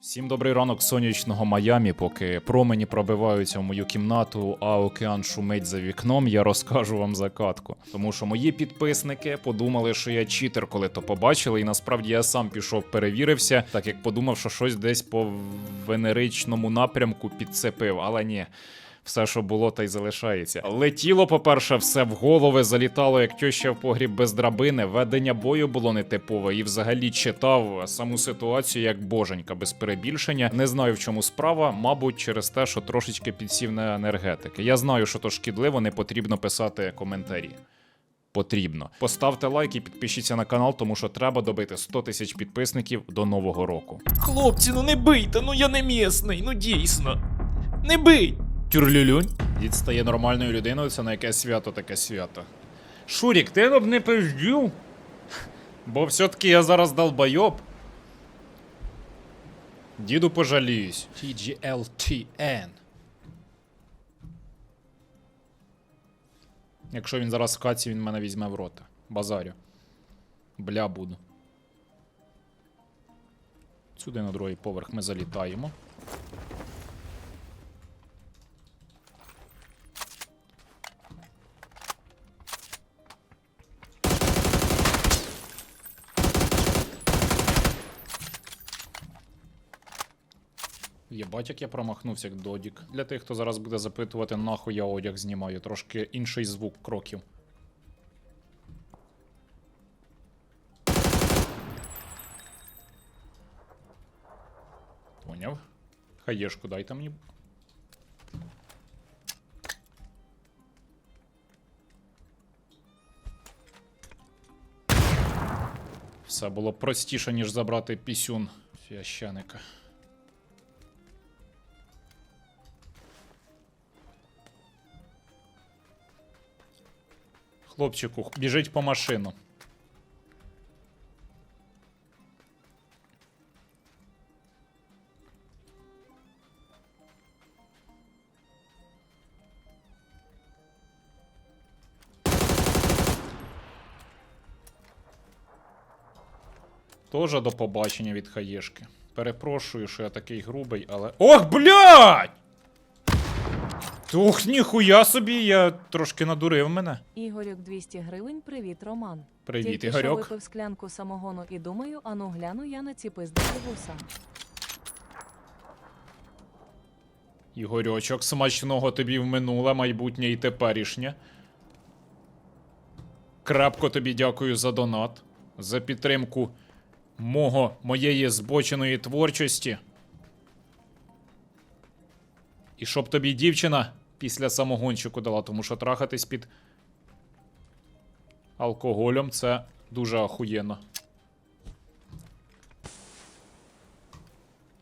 Всім добрий ранок сонячного Майамі. Поки промені пробиваються в мою кімнату, а океан шумить за вікном, я розкажу вам закатку. Тому що мої підписники подумали, що я читер, коли то побачили, і насправді я сам пішов перевірився, так як подумав, що щось десь по венеричному напрямку підцепив, але ні. Все, що було, та й залишається. Летіло, по-перше, все в голови, залітало як тьоща в погріб без драбини. Ведення бою було нетипове і взагалі читав саму ситуацію як боженька без перебільшення. Не знаю в чому справа, мабуть, через те, що трошечки підсів на енергетики. Я знаю, що то шкідливо, не потрібно писати коментарі. Потрібно. Поставте лайк і підпишіться на канал, тому що треба добити 100 тисяч підписників до нового року. Хлопці, ну не бийте, ну я не місний, ну дійсно. Не бий! Тюрлюлюнь. Дід стає нормальною людиною, це на яке свято таке свято. Шурік, ти б не пиздів. Бо все-таки я зараз долбойоб. Діду пожаліюсь. TGLTN. Якщо він зараз в каці, він мене візьме в рота. Базарю. Бля буду. Сюди на другий поверх ми залітаємо. Як я промахнувся як додік. Для тих, хто зараз буде запитувати, нахуй я одяг знімаю, трошки інший звук кроків. Поняв. Хаєшку дайте мені. Все було простіше, ніж забрати пісюн священика. Хлопчику, біжить по машину. Тоже до побачення від хаєшки. Перепрошую, що я такий грубий, але. Ох, блядь! Ух, ніхуя собі, я трошки надурив мене. Ігорюк 200 гривень. Привіт, Роман. Привіт, Тільки що Ігорьок. випив склянку самогону і думаю, ану гляну я на ці пиздики вуса. Ігорьочок, смачного тобі в минуле, майбутнє і теперішнє. Крапко тобі дякую за донат, за підтримку мого, моєї збоченої творчості. І щоб тобі дівчина після самогончику дала, тому що трахатись під алкоголем це дуже ахуєнно.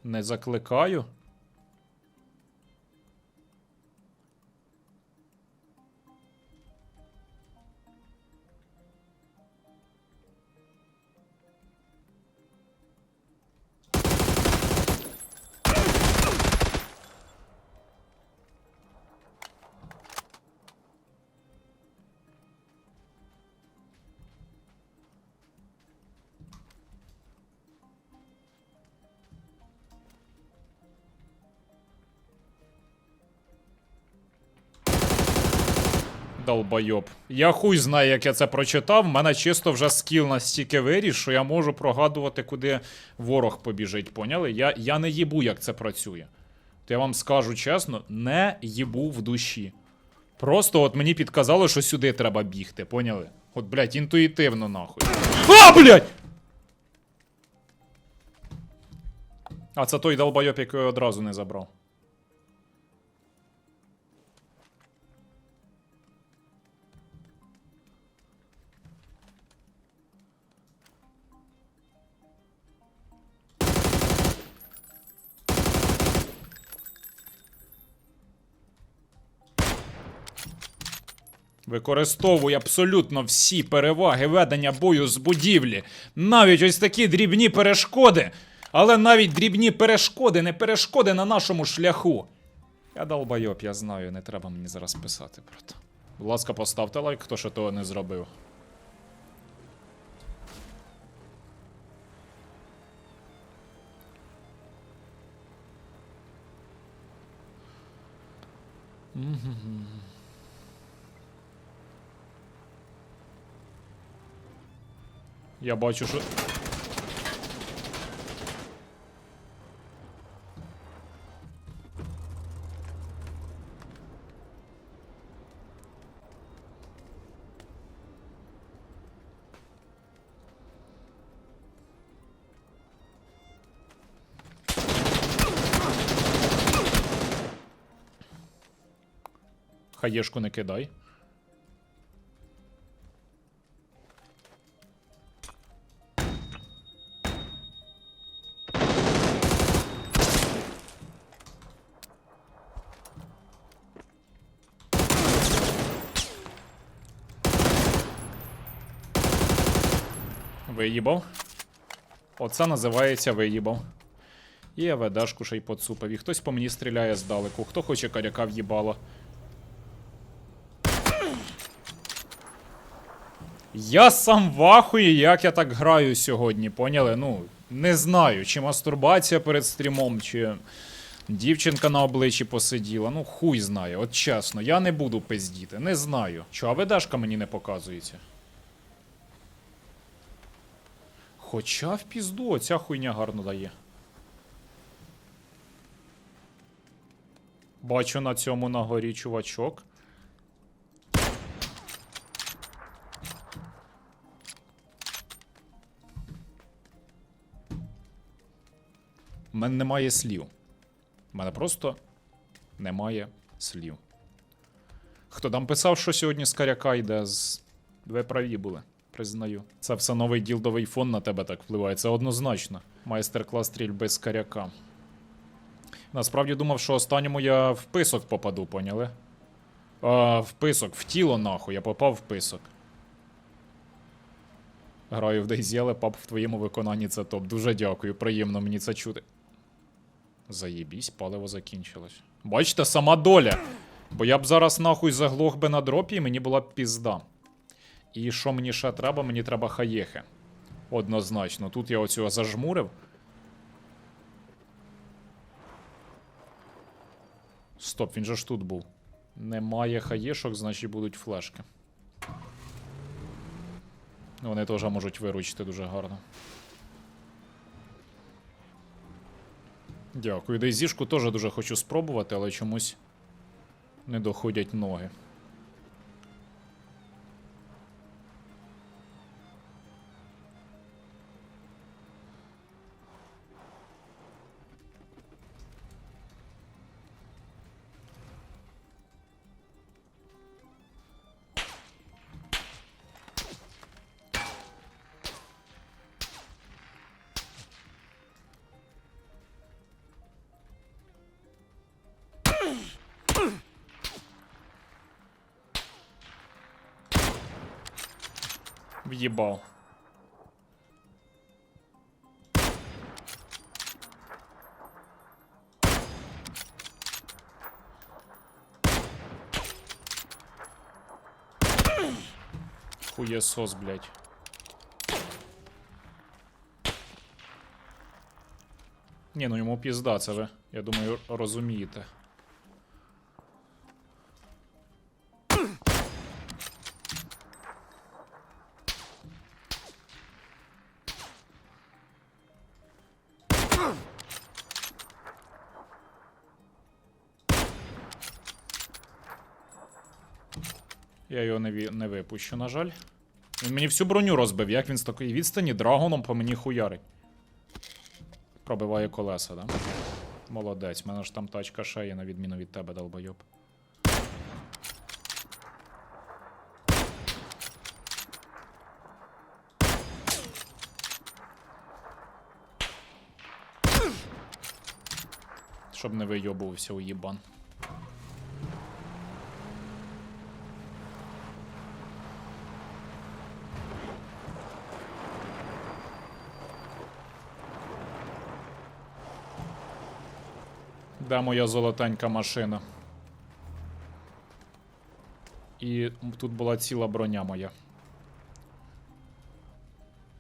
Не закликаю. Долбойоб. Я хуй знаю, як я це прочитав. В мене чисто вже скіл настільки виріс, що я можу прогадувати, куди ворог побіжить. Поняли? Я, я не їбу, як це працює. То я вам скажу чесно, не їбу в душі. Просто от мені підказали, що сюди треба бігти, поняли? От, блядь, інтуїтивно нахуй. А, блядь! А це той долбойоб, який одразу не забрав. Використовую абсолютно всі переваги ведення бою з будівлі. Навіть ось такі дрібні перешкоди. Але навіть дрібні перешкоди, не перешкоди на нашому шляху. Я долбайоб, я знаю, не треба мені зараз писати про це. Будь ласка, поставте лайк, хто ще того не зробив. Mm-hmm. Я бачу, що. Хаєшку не кидай. Виїбав. Оце називається виїбав. І я ведешку ще й поцупив. І хтось по мені стріляє здалеку. Хто хоче каряка в'їбало. Я сам в ахуї, як я так граю сьогодні, поняли? Ну, не знаю, чи мастурбація перед стрімом, чи дівчинка на обличчі посиділа. Ну, хуй знає, от чесно, я не буду пиздіти, не знаю. Чо, а ведешка мені не показується? Хоча в пізду оця хуйня гарно дає. Бачу на цьому на горі чувачок. У мене немає слів. У мене просто немає слів. Хто там писав, що сьогодні з каряка йде з. Ви праві були, признаю. Це все новий ділдовий фон на тебе так впливає. Це однозначно. Майстер-клас стрільби з каряка. Насправді думав, що останньому я в писок попаду, поняли? А, в писок, в тіло нахуй, я попав в писок. Граю в DayZ, але пап в твоєму виконанні це топ. Дуже дякую, приємно мені це чути. Заєбісь, паливо закінчилось. Бачите, сама доля. Бо я б зараз нахуй заглох би на дропі, і мені була б пізда. І що мені ще треба? Мені треба хаєхи. Однозначно. Тут я оцього зажмурив. Стоп, він же ж тут був. Немає хаєшок, значить будуть флешки. Вони теж можуть виручити дуже гарно. Дякую. Дейзішку теж дуже хочу спробувати, але чомусь не доходять ноги. В'їбав. Хуєсос, блядь. Ні, ну йому пізда, це ви, я думаю, розумієте. Не, ві- не випущу, на жаль. Він мені всю броню розбив, як він з такої відстані драгоном по мені хуярить. Пробиває колеса, да? Молодець, в мене ж там тачка ще є, на відміну від тебе, долбойоб. Щоб не вийобувався уїбан. Де моя золотенька машина? І тут була ціла броня моя.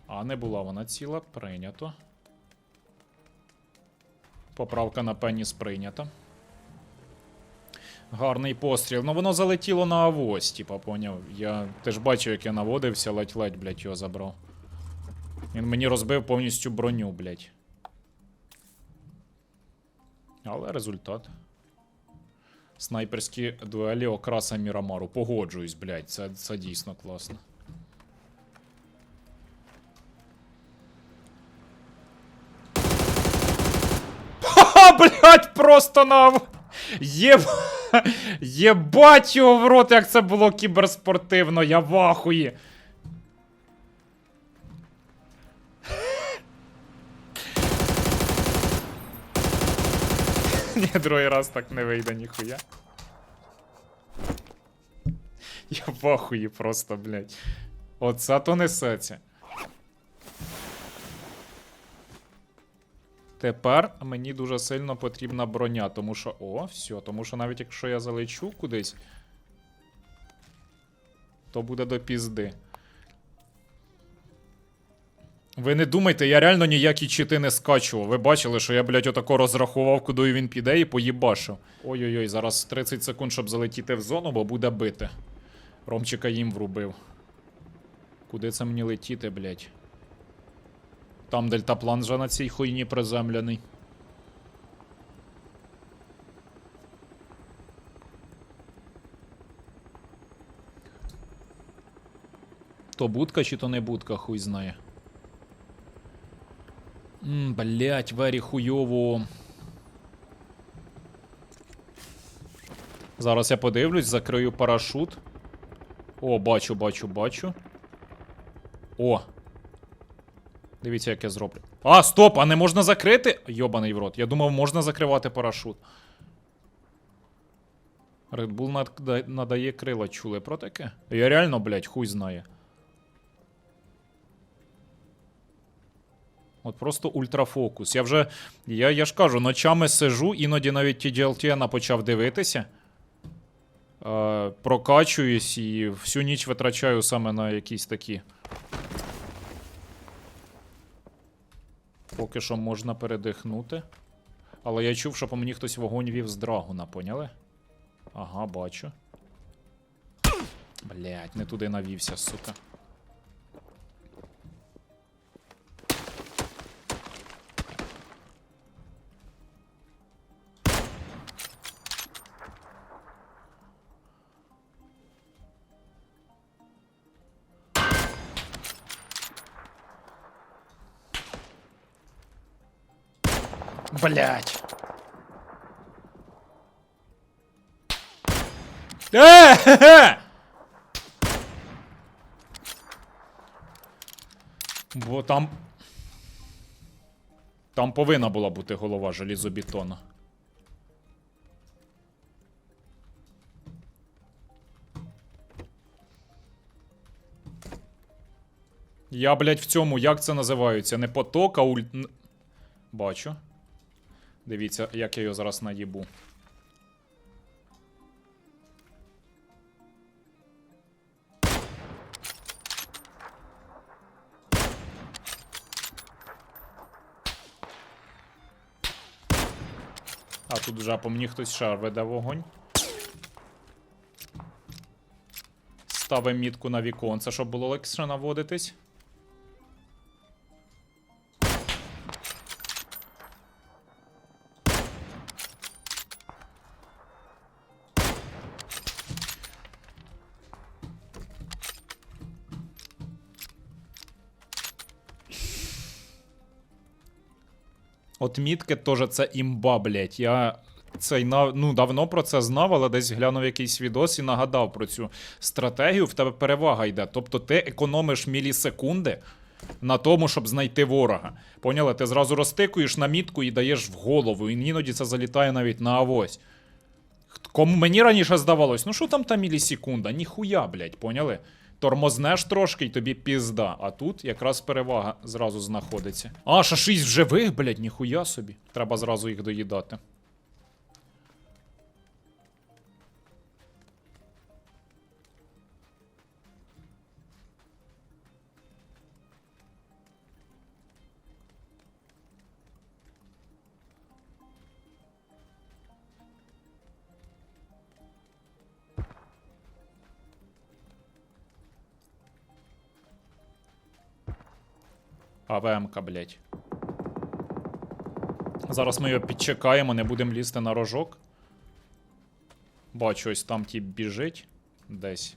А, не була вона ціла, прийнято. Поправка на пеніс прийнята. Гарний постріл. Ну воно залетіло на авось, типа, поняв. Я теж бачив, як я наводився, ледь-ледь, блядь, його забрав. Він мені розбив повністю броню, блядь. Але результат. Снайперські дуелі окраса Мірамару. Погоджуюсь, блядь, це, це дійсно класно. Ха, блядь, просто на. Єб... Єбать його в рот, як це було кіберспортивно, я в Ні, другий раз так не вийде ніхуя. Я в ахуї просто, блядь. Оце то несеться. Тепер мені дуже сильно потрібна броня, тому що. О, все, тому що навіть якщо я залечу кудись, то буде до пізди. Ви не думайте, я реально ніякі чити не скачував. Ви бачили, що я, блядь, отако розрахував, куди він піде і поїбашив. Ой-ой-ой, зараз 30 секунд, щоб залетіти в зону, бо буде бити. Ромчика їм врубив. Куди це мені летіти, блядь? Там дельтаплан вже на цій хуйні приземлений. То будка чи то не будка, хуй знає. Мм, блять, вері хуйово. Зараз я подивлюсь, закрию парашут. О, бачу, бачу, бачу. О, Дивіться, як я зроблю. А, стоп! А не можна закрити? Йобаний в рот. Я думав, можна закривати парашут. Над- надає крила, чули про таке? Я реально, блядь, хуй знає. От просто ультрафокус. Я вже. Я, я ж кажу, ночами сижу, іноді навіть TGLTN почав дивитися. Е, прокачуюсь і всю ніч витрачаю саме на якісь такі. Поки що можна передихнути. Але я чув, що по мені хтось вогонь вів з драгуна, поняли? Ага, бачу. Блять, не туди навівся, сука. Блять. Е! Бо там. Там повинна була бути голова желізобетона. Я, блядь, в цьому, як це називається? Не поток, а уль... Бачу. Дивіться, як я його зараз наїбу. А тут вже по мені хтось ще веде вогонь. Ставимо мітку на віконце, щоб було легше наводитись. От мітки теж це імба, блять. Я цей ну, давно про це знав, але десь глянув якийсь відос і нагадав про цю стратегію. В тебе перевага йде. Тобто ти економиш мілісекунди на тому, щоб знайти ворога. Поняли? Ти зразу розтикуєш на мітку і даєш в голову. І іноді це залітає навіть на авось. Кому мені раніше здавалось, ну що там та мілісекунда? Ніхуя, блять, поняли? Тормознеш трошки і тобі пізда. А тут якраз перевага зразу знаходиться. А, шашись шість живих, блять, ніхуя собі. Треба зразу їх доїдати. АВМ-ка, блядь. Зараз ми його підчекаємо, не будемо лізти на рожок. Бачу, ось там тіп біжить десь.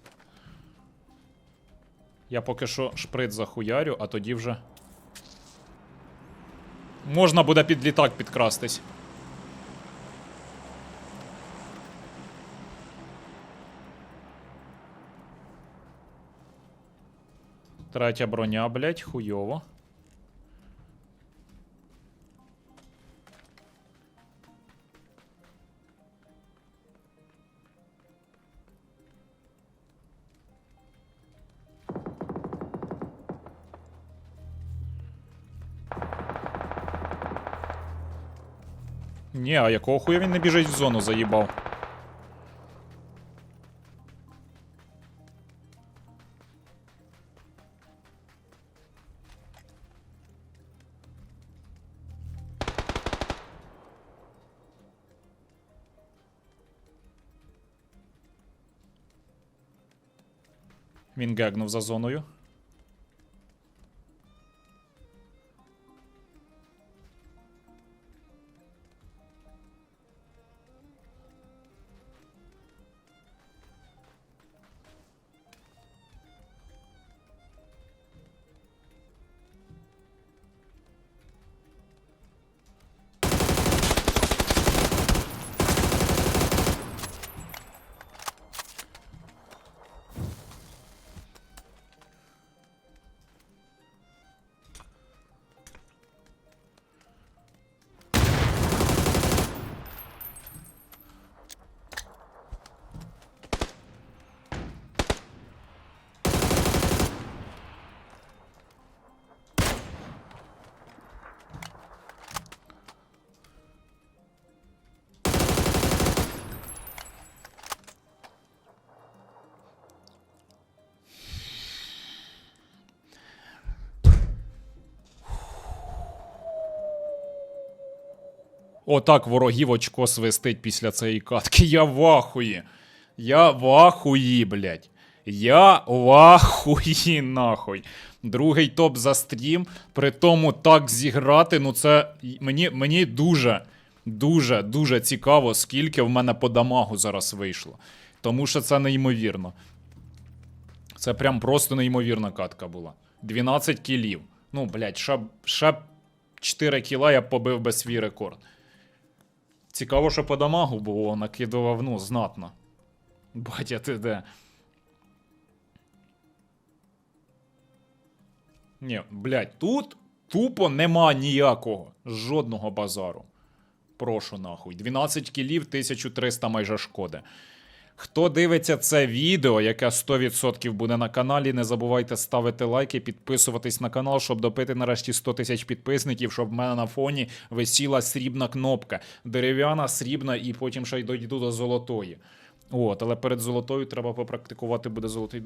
Я поки що шприц захуярю, а тоді вже. Можна буде під літак підкрастись. Третя броня, блять, хуйово. Ні, а якого хуя він не біжить в зону, заїбав? Він гегнув за зоною. Отак ворогів очко свистить після цієї катки. Я в ахуї. Я в ахуї, блядь. Я в ахуї, нахуй. Другий топ за стрім. При тому так зіграти. Ну, це мені, мені дуже, дуже, дуже цікаво, скільки в мене по дамагу зараз вийшло. Тому що це неймовірно. Це прям просто неймовірна катка була. 12 кілів. Ну, блядь, ще, ще 4 кіла я побив би свій рекорд. Цікаво, що по дамагу було, накидував, ну, знатно. Батя, ти де? Ні, блядь, тут тупо нема ніякого. Жодного базару. Прошу нахуй. 12 кілів, 1300 майже шкоди. Хто дивиться це відео, яке 100% буде на каналі, не забувайте ставити лайки, підписуватись на канал, щоб допити нарешті 100 тисяч підписників, щоб в мене на фоні висіла срібна кнопка. Дерев'яна, срібна, і потім ще й дойду до золотої. От, але перед золотою треба попрактикувати буде золотий.